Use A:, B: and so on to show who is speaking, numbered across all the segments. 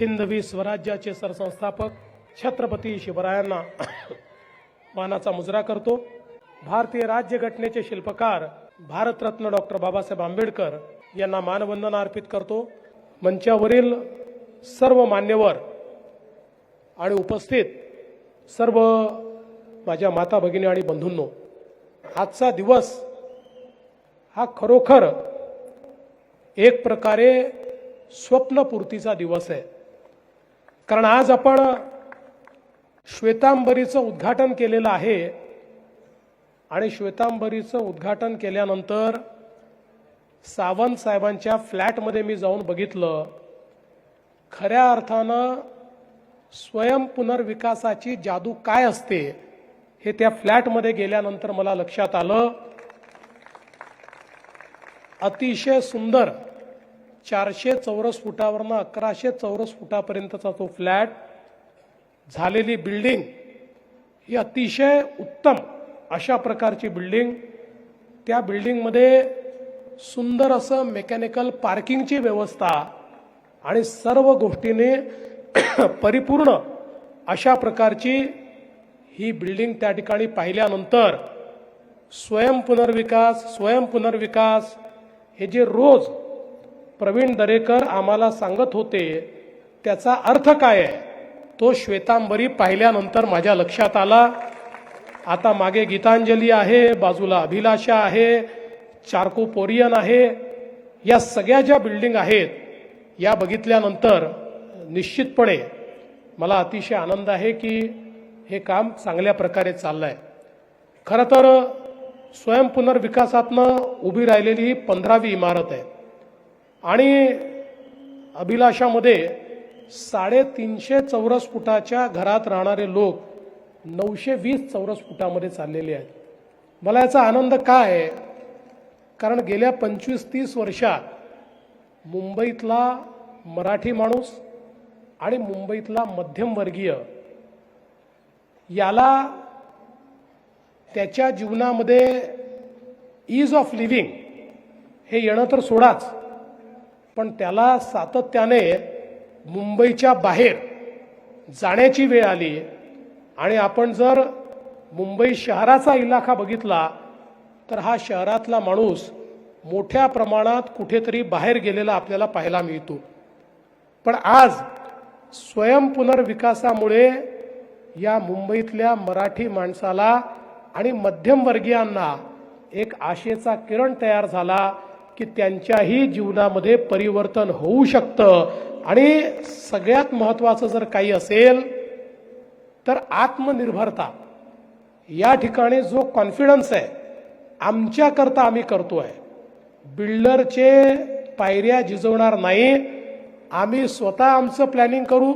A: हिंदवी स्वराज्याचे सरसंस्थापक छत्रपती शिवरायांना मानाचा मुजरा करतो. भारतीय राज्यघटनेचे शिल्पकार भारतरत्न डॉक्टर बाबासाहेब आंबेडकर यांना मानवंदना अर्पित करतो. मंचावरील सर्व मान्यवर आणि उपस्थित सर्व माझ्या माता भगिनी आणि बंधूंनो आजचा दिवस हा खरोखर एक प्रकारे स्वप्नपूर्तीचा दिवस आहे. कारण आज आपण श्वेतांबरीचं उद्घाटन केलेलं आहे आणि श्वेतांबरीचं उद्घाटन केल्यानंतर सावंत साहेबांच्या फ्लॅटमध्ये मी जाऊन बघितलं. खऱ्या अर्थानं स्वयं पुनर्विकासाची जादू काय असते हे त्या फ्लॅटमध्ये गेल्यानंतर मला लक्षात आलं. अतिशय सुंदर चारशे चौरस फुटावरनं अकराशे चौरस फुटापर्यंतचा तो फ्लॅट झालेली बिल्डिंग ही अतिशय उत्तम अशा प्रकारची बिल्डिंग. त्या बिल्डिंगमध्ये सुंदर असं मेकॅनिकल पार्किंगची व्यवस्था आणि सर्व गोष्टीने परिपूर्ण अशा प्रकारची ही बिल्डिंग त्या ठिकाणी पाहिल्यानंतर स्वयं पुनर्विकास स्वयं पुनर्विकास हे जे रोज प्रवीण दरेकर आम्हाला सांगत होते त्याचा अर्थ काय आहे? तो श्वेतांबरी पाहिल्यानंतर माझ्या लक्षात आला. आता मागे गीतांजली आहे बाजूला अभिलाषा आहे चारको पोरियन आहे. या सगळ्या ज्या बिल्डिंग आहेत या बघितल्यानंतर निश्चितपणे मला अतिशय आनंद आहे की हे काम चांगल्या प्रकारे चाललं आहे खरं तर स्वयंपुनर्विकासातनं उभी राहिलेली ही पंधरावी इमारत आहे. आणि अभिलाषामध्ये साडेतीनशे चौरस फुटाच्या घरात राहणारे लोक नऊशे वीस चौरस फुटामध्ये चाललेले आहेत. मला याचा आनंद काय आहे? कारण गेल्या पंचवीस तीस वर्षात मुंबईतला मराठी माणूस आणि मुंबईतला मध्यमवर्गीय याला त्याच्या जीवनामध्ये ईज ऑफ लिव्हिंग हे येणं तर सोडाच. पण त्याला सातत्याने मुंबईच्या बाहेर जाण्याची वेळ आली. आणि आपण जर मुंबई शहराचा इलाका बघितला तर हा शहरातला माणूस मोठ्या प्रमाणात कुठेतरी बाहेर गेलेला आपल्याला पाहायला मिळतो. पण आज स्वयं पुनर्विकासामुळे या मुंबईतल्या मराठी माणसाला आणि मध्यमवर्गीयांना एक आशेचा किरण तयार झाला. की त्यांच्याही जीवनामध्ये परिवर्तन होऊ शकतं. आणि सगळ्यात महत्त्वाचं जर काही असेल तर आत्मनिर्भरता. या ठिकाणी जो कॉन्फिडन्स आहे आमच्याकरता आम्ही करतोय. बिल्डरचे पायऱ्या झिजवणार नाही. आम्ही स्वतः आमचं प्लॅनिंग करू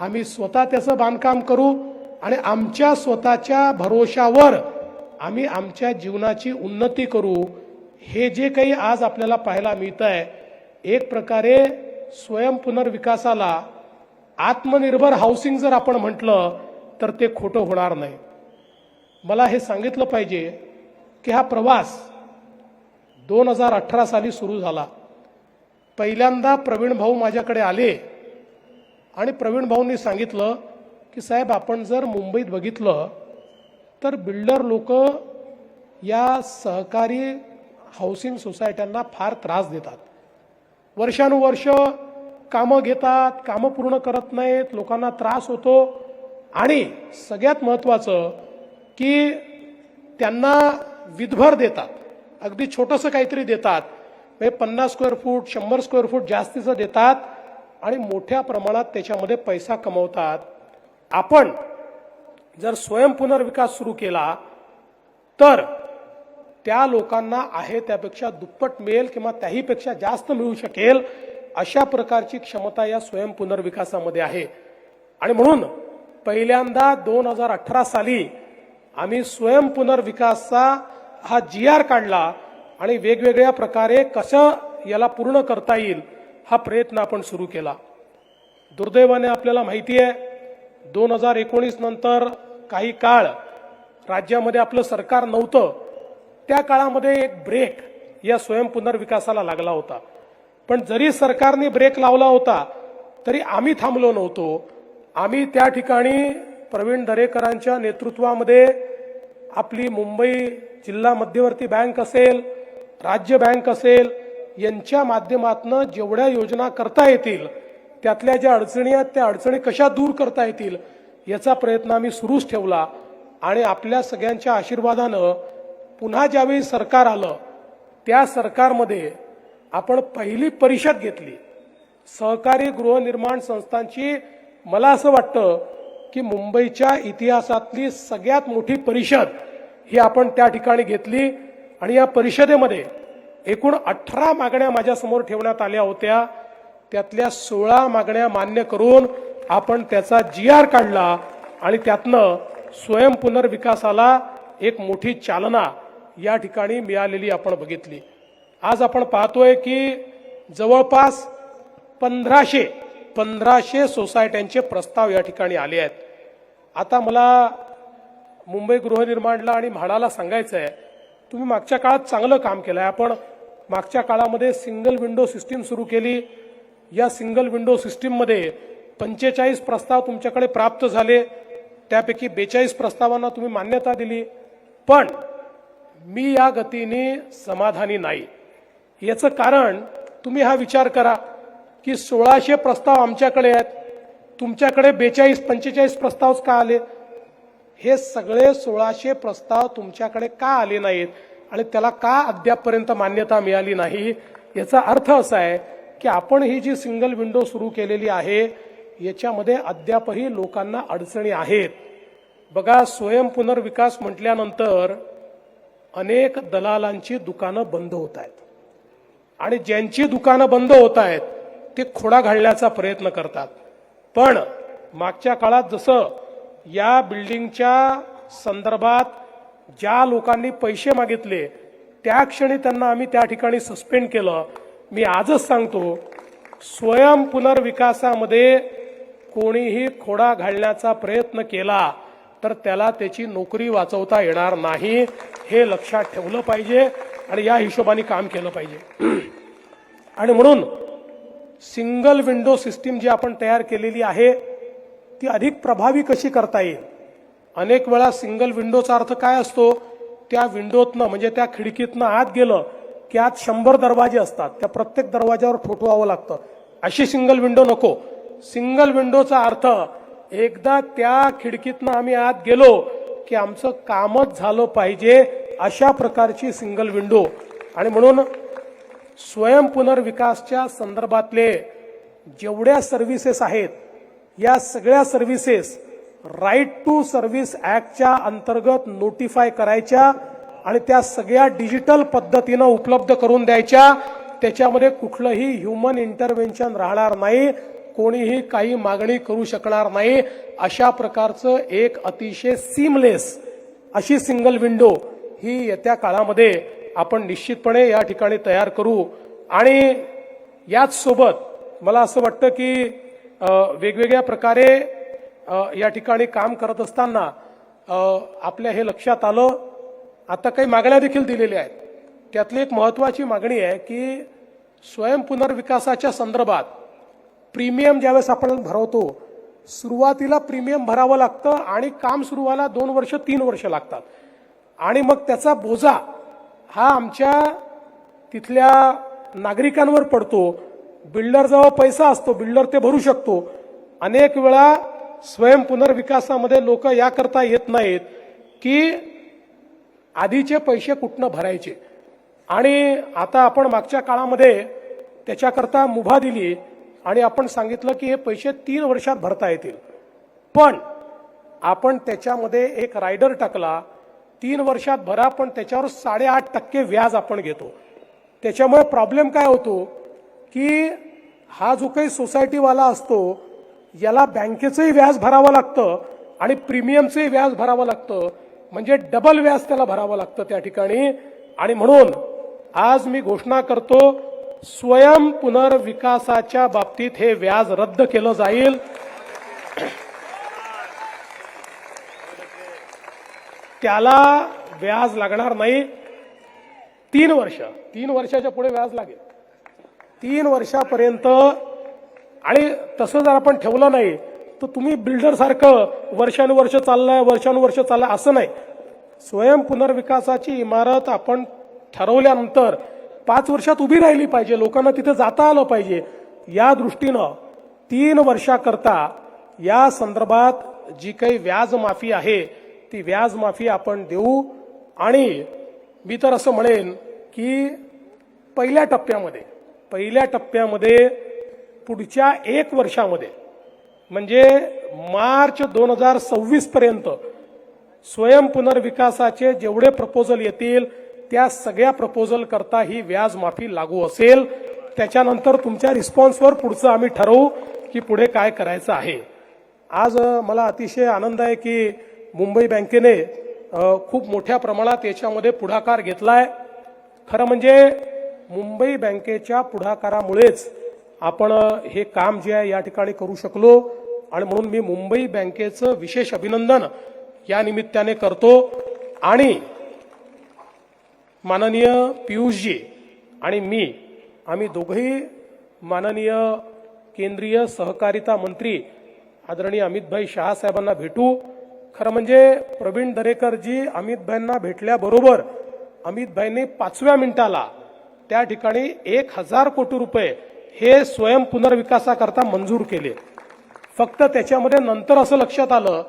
A: आम्ही स्वतः त्याचं बांधकाम करू आणि आमच्या स्वतःच्या भरोशावर आम्ही आमच्या जीवनाची उन्नती करू. हे जे काही आज आपल्याला पाहायला मिळतं आहे एक प्रकारे स्वयं पुनर्विकासाला आत्मनिर्भर हाऊसिंग जर आपण म्हटलं तर ते खोटं होणार नाही. मला हे सांगितलं पाहिजे की हा प्रवास दोन हजार अठरा साली सुरू झाला. पहिल्यांदा प्रवीण भाऊ माझ्याकडे आले आणि प्रवीण भाऊंनी सांगितलं की साहेब आपण जर मुंबईत बघितलं तर बिल्डर लोक या सहकारी हाऊसिंग सोसायट्यांना फार त्रास देतात. वर्षानुवर्ष कामं घेतात कामं पूर्ण करत नाहीत लोकांना त्रास होतो. आणि सगळ्यात महत्त्वाचं की त्यांना विधभर देतात. अगदी छोटंसं काहीतरी देतात. म्हणजे पन्नास स्क्वेअर फूट शंभर स्क्वेअर फूट जास्तीचं देतात आणि मोठ्या प्रमाणात त्याच्यामध्ये पैसा कमवतात. आपण जर स्वयं पुनर्विकास सुरू केला तर त्या लोकांना आहे त्यापेक्षा दुप्पट मिळेल किंवा त्याहीपेक्षा जास्त मिळू शकेल अशा प्रकारची क्षमता या स्वयं पुनर्विकासामध्ये आहे. आणि म्हणून पहिल्यांदा दोन हजार अठरा साली आम्ही स्वयं पुनर्विकासचा हा जी आर काढला आणि वेगवेगळ्या प्रकारे कसं याला पूर्ण करता येईल हा प्रयत्न आपण सुरू केला. दुर्दैवाने आपल्याला माहिती आहे दोन हजार एकोणीस नंतर काही काळ राज्यामध्ये आपलं सरकार नव्हतं. त्या काळामध्ये एक ब्रेक या स्वयंपुनर्विकासाला लागला होता. पण जरी सरकारने ब्रेक लावला होता तरी आम्ही थांबलो नव्हतो. आम्ही त्या ठिकाणी प्रवीण दरेकरांच्या नेतृत्वामध्ये आपली मुंबई जिल्हा मध्यवर्ती बँक असेल राज्य बँक असेल यांच्या माध्यमातून जेवढ्या योजना करता येतील त्यातल्या ज्या अडचणी आहेत त्या अडचणी कशा दूर करता येतील याचा प्रयत्न आम्ही सुरूच ठेवला. आणि आपल्या सगळ्यांच्या आशीर्वादानं पुन्हा ज्यावेळी सरकार आलं त्या सरकारमध्ये आपण पहिली परिषद घेतली. सहकारी गृहनिर्माण संस्थांची मला असं वाटतं की मुंबईच्या इतिहासातली सगळ्यात मोठी परिषद ही आपण त्या ठिकाणी घेतली आणि या परिषदेमध्ये एकूण अठरा मागण्या माझ्यासमोर ठेवण्यात आल्या होत्या. त्यातल्या सोळा मागण्या मान्य करून आपण त्याचा जी आर काढला आणि त्यातनं स्वयंपुनर्विकासाला एक मोठी चालना या ठिकाणी मिळालेली आपण बघितली. आज आपण पाहतोय की जवळपास पंधराशे पंधराशे सोसायट्यांचे प्रस्ताव या ठिकाणी आले आहेत. आता मला मुंबई गृहनिर्माणला आणि म्हाडाला सांगायचं आहे तुम्ही मागच्या काळात चांगलं काम केलं आहे आपण मागच्या काळामध्ये सिंगल विंडो सिस्टीम सुरू केली. या सिंगल विंडो सिस्टीममध्ये पंचेचाळीस प्रस्ताव तुमच्याकडे प्राप्त झाले. त्यापैकी बेचाळीस प्रस्तावांना तुम्ही मान्यता दिली. पण मी या गतीने समाधानी नाही. याचं कारण तुम्ही हा विचार करा की सोळाशे प्रस्ताव आमच्याकडे आहेत. तुमच्याकडे बेचाळीस पंचेचाळीस प्रस्ताव का आले? हे सगळे सोळाशे प्रस्ताव तुमच्याकडे का आले नाहीत? आणि त्याला का अद्यापपर्यंत मान्यता मिळाली नाही? याचा अर्थ असा आहे की आपण ही जी सिंगल विंडो सुरू केलेली आहे याच्यामध्ये अद्यापही लोकांना अडचणी आहेत. बघा स्वयंपुनर्विकास म्हटल्यानंतर अनेक दलालांची दुकानं बंद होत आहेत. आणि ज्यांची दुकानं बंद होत आहेत ते खोडा घालण्याचा प्रयत्न करतात. पण मागच्या काळात जसं या बिल्डिंगच्या संदर्भात ज्या लोकांनी पैसे मागितले त्या क्षणी त्यांना आम्ही त्या ठिकाणी सस्पेंड केलं. मी आजच सांगतो स्वयं पुनर्विकासामध्ये कोणीही खोडा घालण्याचा प्रयत्न केला तर त्याला त्याची नोकरी वाचवता येणार नाही हे लक्षात ठेवलं पाहिजे आणि या हिशोबाने काम केलं पाहिजे. आणि म्हणून सिंगल विंडो सिस्टीम जी आपण तयार केलेली आहे ती अधिक प्रभावी कशी करता येईल? अनेक वेळा सिंगल विंडोचा अर्थ काय असतो? त्या विंडोतनं म्हणजे त्या खिडकीतनं आत गेलं की आत शंभर दरवाजे असतात. त्या प्रत्येक दरवाज्यावर ठोठवावं लागतं. अशी सिंगल विंडो नको. सिंगल विंडोचा अर्थ एकदा त्या खिडकीतनं आम्ही आत गेलो की आमचं कामच झालं पाहिजे अशा प्रकारची सिंगल विंडो आणि म्हणून स्वयंपुनर्विकासच्या संदर्भातले जेवढ्या सर्व्हिसेस आहेत या सगळ्या सर्व्हिसेस राईट टू सर्व्हिस ऍक्टच्या अंतर्गत नोटिफाय करायच्या आणि त्या सगळ्या डिजिटल पद्धतीनं उपलब्ध करून द्यायच्या. त्याच्यामध्ये कुठलंही ह्युमन इंटरव्हेन्शन राहणार नाही. कोणीही काही मागणी करू शकणार नाही. अशा प्रकारचं एक अतिशय सीमलेस अशी सिंगल विंडो ही येत्या काळामध्ये आपण निश्चितपणे या ठिकाणी तयार करू. आणि याच सोबत मला असं वाटतं की वेगवेगळ्या प्रकारे या ठिकाणी काम करत असताना आपल्या हे लक्षात आलं. आता काही मागण्या देखील दिलेल्या आहेत. त्यातली एक महत्वाची मागणी आहे की स्वयंपुनर्विकासाच्या संदर्भात प्रीमियम ज्यावेळेस आपण भरवतो सुरुवातीला प्रीमियम भरावं लागतं आणि काम सुरू व्हायला दोन वर्ष तीन वर्ष लागतात. आणि मग त्याचा बोजा हा आमच्या तिथल्या नागरिकांवर पडतो. बिल्डरजवळ पैसा असतो बिल्डर ते भरू शकतो. अनेक वेळा स्वयं पुनर्विकासामध्ये लोक याकरता येत नाहीत की आधीचे पैसे कुठनं भरायचे. आणि आता आपण मागच्या काळामध्ये त्याच्याकरता मुभा दिली. आणि आपण सांगितलं की हे पैसे तीन वर्षात भरता येतील. पण आपण त्याच्यामध्ये एक रायडर टाकला तीन वर्षात भरा पण त्याच्यावर साडेआठ टक्के व्याज आपण घेतो. त्याच्यामुळे प्रॉब्लेम काय होतो की हा जो काही सोसायटीवाला असतो याला बँकेचंही व्याज भरावं लागतं आणि प्रीमियमचंही व्याज भरावं लागतं. म्हणजे डबल व्याज त्याला भरावं लागतं त्या ठिकाणी. आणि म्हणून आज मी घोषणा करतो स्वयं पुनर्विकासाच्या बाबतीत हे व्याज रद्द केलं जाईल. त्याला व्याज लागणार नाही. तीन वर्ष. तीन वर्षाच्या पुढे व्याज लागेल. तीन वर्षापर्यंत आणि तसं जर आपण ठेवलं नाही तर तुम्ही बिल्डर सारखं वर्षानुवर्ष चाललंय वर्षानुवर्ष चाललंय असं नाही. स्वयं पुनर्विकासाची इमारत आपण ठरवल्यानंतर पाच वर्षात उभी राहिली पाहिजे. लोकांना तिथं जाता आलं पाहिजे. या दृष्टीनं तीन वर्षाकरता या संदर्भात जी काही व्याजमाफी आहे ती व्याज माफी आपण देऊ. आणि मी तर असं म्हणेन की पहिल्या टप्प्यामध्ये पहिल्या टप्प्यामध्ये पुढच्या एक वर्षामध्ये म्हणजे मार्च दोन हजार सव्वीसपर्यंत स्वयंपुनर्विकासाचे जेवढे प्रपोजल येतील त्या सगळ्या प्रपोजल करता ही व्याज माफी लागू असेल. त्याच्यानंतर तुमच्या रिस्पॉन्सवर पुढचं आम्ही ठरवू की पुढे काय करायचं आहे. आज मला अतिशय आनंद आहे की मुंबई बँकेने खूप मोठ्या प्रमाणात याच्यामध्ये पुढाकार घेतलाय. खरं म्हणजे मुंबई बँकेच्या पुढाकारामुळेच आपण हे काम जे आहे या ठिकाणी करू शकलो. आणि म्हणून मी मुंबई बँकेचं विशेष अभिनंदन या निमित्ताने करतो. आणि माननीय पियुषजी आणि मी आम्ही दोघंही माननीय केंद्रीय सहकारिता मंत्री आदरणीय अमितभाई शहा साहेबांना भेटू. खरं म्हणजे प्रवीण दरेकरजी अमितभाईंना भेटल्याबरोबर अमितभाईंनी पाचव्या मिनिटाला त्या ठिकाणी एक हजार कोटी रुपये हे स्वयं पुनर्विकासाकरता मंजूर केले. फक्त त्याच्यामध्ये नंतर असं लक्षात आलं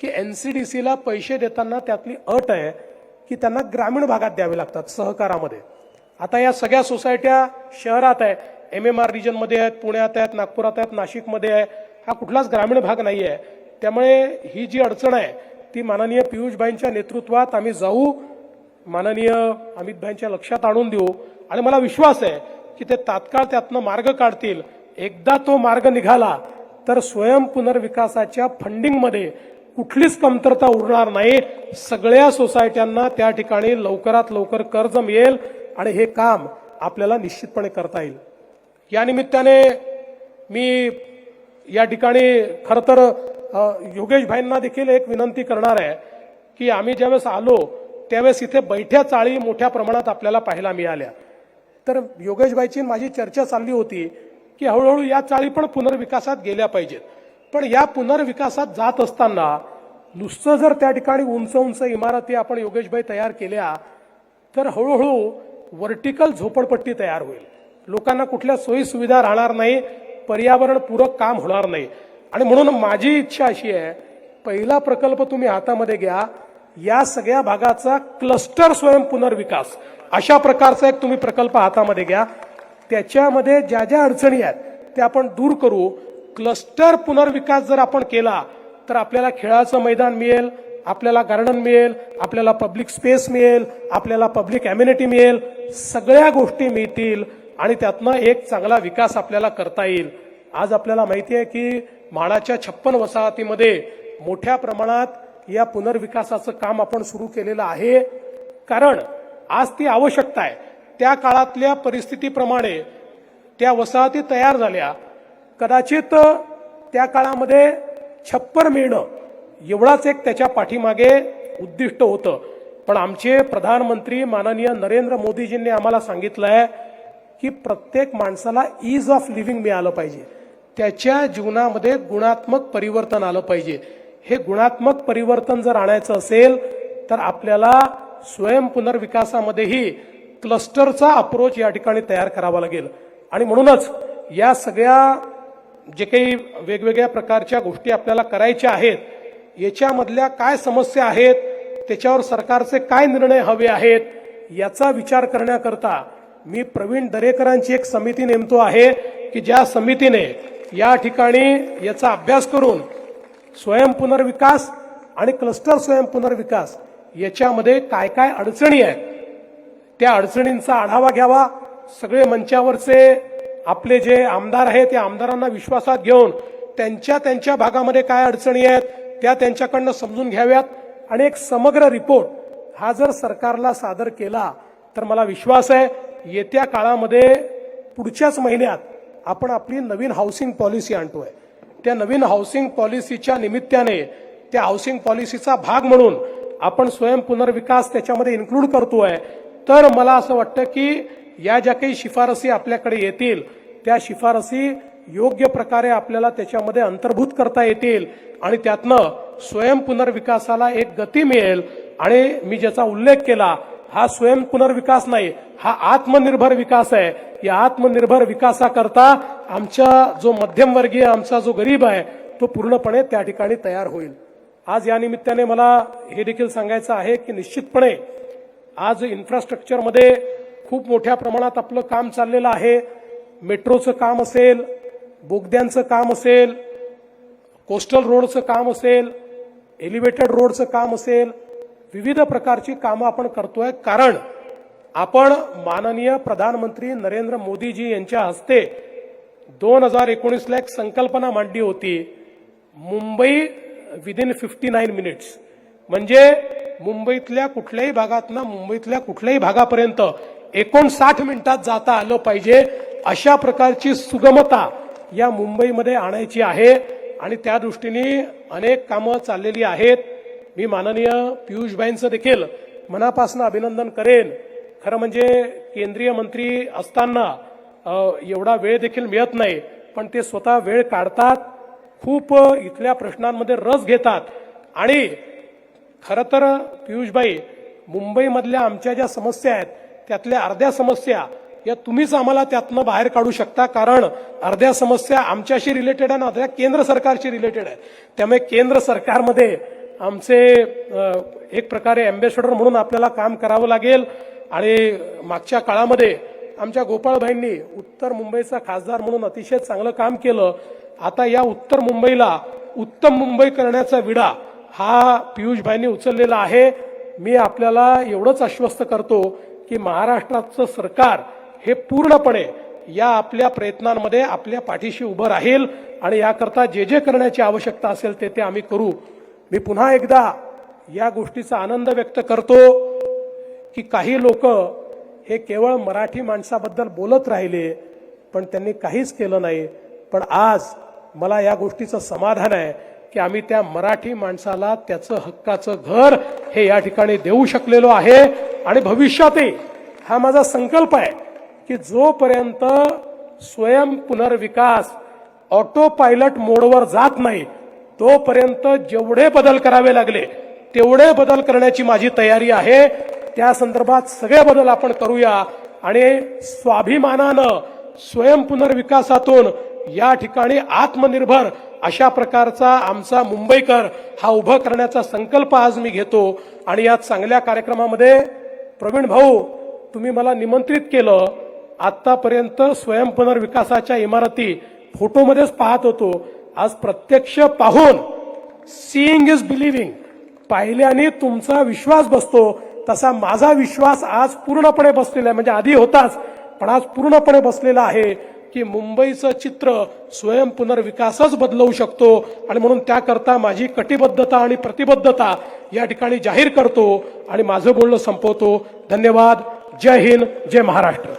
A: की एनसीडीसीला पैसे देताना त्यातली अट आहे. की त्यांना ग्रामीण भागात द्यावे लागतात सहकारामध्ये. आता या सगळ्या सोसायट्या शहरात आहे. एम एम आर रिजनमध्ये आहेत पुण्यात आहेत नागपुरात आहेत नाशिकमध्ये आहे. हा कुठलाच ग्रामीण भाग नाही आहे त्यामुळे ही जी अडचण आहे ती माननीय पियुषभाईंच्या नेतृत्वात आम्ही जाऊ माननीय अमितभाईंच्या लक्षात आणून देऊ. आणि मला विश्वास आहे की ते तात्काळ त्यातनं मार्ग काढतील. एकदा तो मार्ग निघाला तर स्वयं पुनर्विकासाच्या फंडिंगमध्ये कुठलीच कमतरता उरणार नाही. सगळ्या सोसायट्यांना त्या ठिकाणी लवकरात लवकर कर्ज मिळेल आणि हे काम आपल्याला निश्चितपणे करता येईल. या निमित्ताने मी या ठिकाणी खरं तर योगेशभाईंना योगेश भाईंना देखील एक विनंती करणार आहे की आम्ही ज्यावेळेस आलो त्यावेळेस इथे बैठ्या चाळी मोठ्या प्रमाणात आपल्याला पाहायला मिळाल्या. तर योगेशबाईची माझी चर्चा चालली होती की हळूहळू या चाळी पण पुनर्विकासात गेल्या पाहिजेत. पण या पुनर्विकासात जात असताना नुसतं जर त्या ठिकाणी उंच उंच इमारती आपण योगेशभाई तयार केल्या तर हळूहळू व्हर्टिकल झोपडपट्टी तयार होईल. लोकांना कुठल्या सोयी सुविधा राहणार नाही पर्यावरणपूरक काम होणार नाही. आणि म्हणून माझी इच्छा अशी आहे पहिला प्रकल्प तुम्ही हातामध्ये घ्या या सगळ्या भागाचा क्लस्टर स्वयं पुनर्विकास. अशा प्रकारचा एक तुम्ही प्रकल्प हातामध्ये घ्या. त्याच्यामध्ये ज्या ज्या अडचणी आहेत त्या आपण दूर करू. क्लस्टर पुनर्विकास जर आपण केला तर आपल्याला खेळाचं मैदान मिळेल आपल्याला गार्डन मिळेल आपल्याला पब्लिक स्पेस मिळेल आपल्याला पब्लिक अम्युनिटी मिळेल सगळ्या गोष्टी मिळतील आणि त्यातनं एक चांगला विकास आपल्याला करता येईल. आज आपल्याला माहिती आहे की म्हाडाच्या छप्पन वसाहतीमध्ये मोठ्या प्रमाणात या पुनर्विकासाचं काम आपण सुरू केलेलं आहे. कारण आज ती आवश्यकता आहे. त्या काळातल्या परिस्थितीप्रमाणे त्या वसाहती तयार झाल्या. कदाचित त्या काळामध्ये छप्पर मिळणं एवढाच एक त्याच्या पाठीमागे उद्दिष्ट होतं. पण आमचे प्रधानमंत्री माननीय नरेंद्र मोदीजींनी आम्हाला सांगितलं आहे की प्रत्येक माणसाला ईज ऑफ लिव्हिंग मिळालं पाहिजे. त्याच्या जीवनामध्ये गुणात्मक परिवर्तन आलं पाहिजे. हे गुणात्मक परिवर्तन जर आणायचं असेल तर आपल्याला स्वयं पुनर्विकासामध्येही क्लस्टरचा अप्रोच या ठिकाणी तयार करावा लागेल. आणि म्हणूनच या सगळ्या जे काही वेगवेगळ्या प्रकारच्या गोष्टी आपल्याला करायच्या आहेत याच्यामधल्या काय समस्या आहेत त्याच्यावर सरकारचे काय निर्णय हवे आहेत याचा विचार करण्याकरता मी प्रवीण दरेकरांची एक समिती नेमतो आहे की ज्या समितीने या ठिकाणी याचा अभ्यास करून स्वयं पुनर्विकास आणि क्लस्टर स्वयं पुनर्विकास याच्यामध्ये काय काय अडचणी आहेत त्या अडचणींचा आढावा घ्यावा सगळे मंचावरचे आपले जे आमदार आहेत त्या आमदारांना विश्वासात घेऊन त्यांच्या त्यांच्या भागामध्ये काय अडचणी आहेत त्या त्यांच्याकडनं समजून घ्याव्यात. आणि एक समग्र रिपोर्ट हा जर सरकारला सादर केला तर मला विश्वास आहे येत्या काळामध्ये पुढच्याच महिन्यात आपण आपली नवीन हाऊसिंग पॉलिसी आणतोय. त्या नवीन हाऊसिंग पॉलिसीच्या निमित्ताने त्या हाऊसिंग पॉलिसीचा भाग म्हणून आपण स्वयं पुनर्विकास त्याच्यामध्ये इन्क्लूड करतोय. तर मला असं वाटतं की या ज्या काही शिफारसी आपल्याकडे येतील त्या शिफारसी योग्य प्रकारे आपल्याला त्याच्यामध्ये अंतर्भूत करता येतील आणि त्यातनं स्वयं पुनर्विकासाला एक गती मिळेल. आणि मी ज्याचा उल्लेख केला हा स्वयं पुनर्विकास नाही हा आत्मनिर्भर विकास आहे. या आत्मनिर्भर विकासाकरता आमच्या जो मध्यमवर्गीय आमचा जो गरीब आहे तो पूर्णपणे त्या ठिकाणी तयार होईल. आज या निमित्ताने मला हे देखील सांगायचं आहे की निश्चितपणे आज इन्फ्रास्ट्रक्चरमध्ये खूप मोठ्या प्रमाणात आपलं काम चाललेलं आहे. मेट्रोचं काम असेल बोगद्यांचं काम असेल कोस्टल रोडचं काम असेल एलिव्हेटेड रोडचं काम असेल विविध प्रकारची कामं आपण करतोय. कारण आपण माननीय प्रधानमंत्री नरेंद्र मोदीजी यांच्या हस्ते दोन हजार एकोणीसला एक संकल्पना मांडली होती. Mumbai within fifty nine minutes म्हणजे मुंबईतल्या कुठल्याही भागातनं मुंबईतल्या कुठल्याही भागापर्यंत एकोणसाठ मिनिटात जाता आलं पाहिजे. अशा प्रकारची सुगमता या मुंबईमध्ये आणायची आहे. आणि त्या दृष्टीने अनेक कामं चाललेली आहेत. मी माननीय पियुषबाईंचं देखील मनापासून अभिनंदन करेन. खरं म्हणजे केंद्रीय मंत्री असताना एवढा वेळ देखील मिळत नाही. पण ते स्वतः वेळ काढतात खूप इथल्या प्रश्नांमध्ये रस घेतात. आणि खरं तर पियुषबाई मुंबईमधल्या आमच्या ज्या समस्या आहेत त्यातल्या अर्ध्या समस्या या तुम्हीच आम्हाला त्यातनं बाहेर काढू शकता. कारण अर्ध्या समस्या आमच्याशी रिलेटेड आहे ना अर्ध्या केंद्र सरकारशी रिलेटेड आहे. त्यामुळे केंद्र सरकारमध्ये आमचे एक प्रकारे अँबेसेडर म्हणून आपल्याला काम करावं लागेल. आणि मागच्या काळामध्ये आमच्या गोपाळभाईंनी उत्तर मुंबईचा खासदार म्हणून अतिशय चांगलं काम केलं. आता या उत्तर मुंबईला उत्तम मुंबई करण्याचा विडा हा पियुषभाईंनी उचललेला आहे. मी आपल्याला एवढंच आश्वस्त करतो की महाराष्ट्राचं सरकार हे पूर्णपणे या आपल्या प्रयत्नांमध्ये आपल्या पाठीशी उभं राहील आणि याकरता जे जे करण्याची आवश्यकता असेल ते ते आम्ही करू. मी पुन्हा एकदा या गोष्टीचा आनंद व्यक्त करतो की काही लोक हे केवळ मराठी माणसाबद्दल बोलत राहिले पण त्यांनी काहीच केलं नाही. पण आज मला या गोष्टीचं समाधान आहे की आम्ही त्या मराठी माणसाला त्याचं हक्काचं घर हे या ठिकाणी देऊ शकलेलो आहे. आणि भविष्यातही हा माझा संकल्प आहे की जोपर्यंत स्वयं पुनर्विकास ऑटो पायलट मोडवर जात नाही तोपर्यंत जेवढे बदल करावे लागले तेवढे बदल करण्याची माझी तयारी आहे. त्या संदर्भात सगळे बदल आपण करूया आणि स्वाभिमानानं स्वयं पुनर्विकासातून या ठिकाणी आत्मनिर्भर अशा प्रकारचा आमचा मुंबईकर हा उभं करण्याचा संकल्प आज मी घेतो. आणि या चांगल्या कार्यक्रमामध्ये प्रवीण भाऊ तुम्ही मला निमंत्रित केलं. आतापर्यंत स्वयं पुनर्विकासाच्या इमारती फोटोमध्येच पाहत होतो. आज प्रत्यक्ष पाहून सीइंग इज बिलिव्हिंग पाहिल्याने तुमचा विश्वास बसतो. तसा माझा विश्वास आज पूर्णपणे बसलेला आहे. म्हणजे आधी होताच पण आज पूर्णपणे बसलेला आहे. की मुंबईचं चित्र स्वयं पुनर्विकासच बदलवू शकतो. आणि म्हणून त्याकरता माझी कटिबद्धता आणि प्रतिबद्धता या ठिकाणी जाहीर करतो. आणि माझं बोलणं संपवतो. धन्यवाद. जय हिंद. जय महाराष्ट्र.